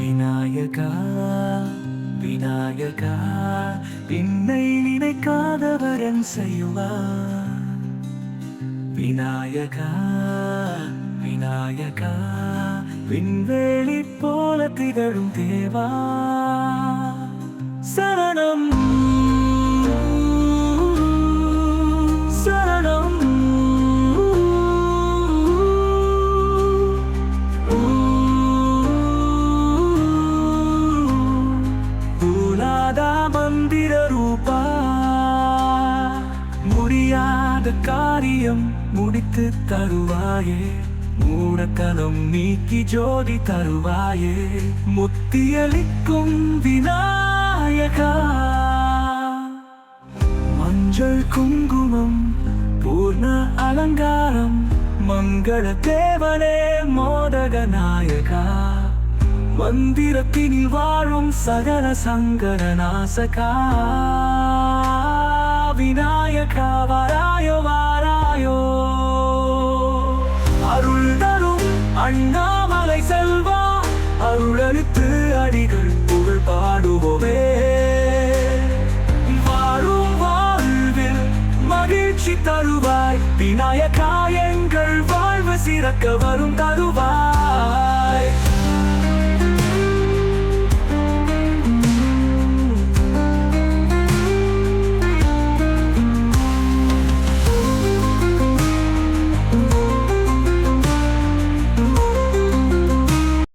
விநாயகா விநாயகா பின்னை நினைக்காதவரன் செய்வார் விநாயகா விநாயகா விண்வெளி போல திகழும் தேவா. முடியாத காரியம் முடித்து தருவாயே. மூடக்கலம் நீக்கி ஜோதி தருவாயே. முத்தியளிக்கும் விநாயகா. மஞ்சள் குங்குமம் பூர்ண அலங்காரம் மங்கள தேவனே மோதக நாயகா. மந்திரத்தினில் வாழும் சகல சங்கர நாசகா விநாயகா வாராயோ. வாராயோ அருள் தரும் அண்ணாமலை செல்வா அருளளித்து அடிகள் புகழ் பாடுவோமே. வாழும் வாழ்வில் மகிழ்ச்சி தருவாய் விநாயகா எங்கள் வாழ்வு சிறக்க வரும் தருவாய்.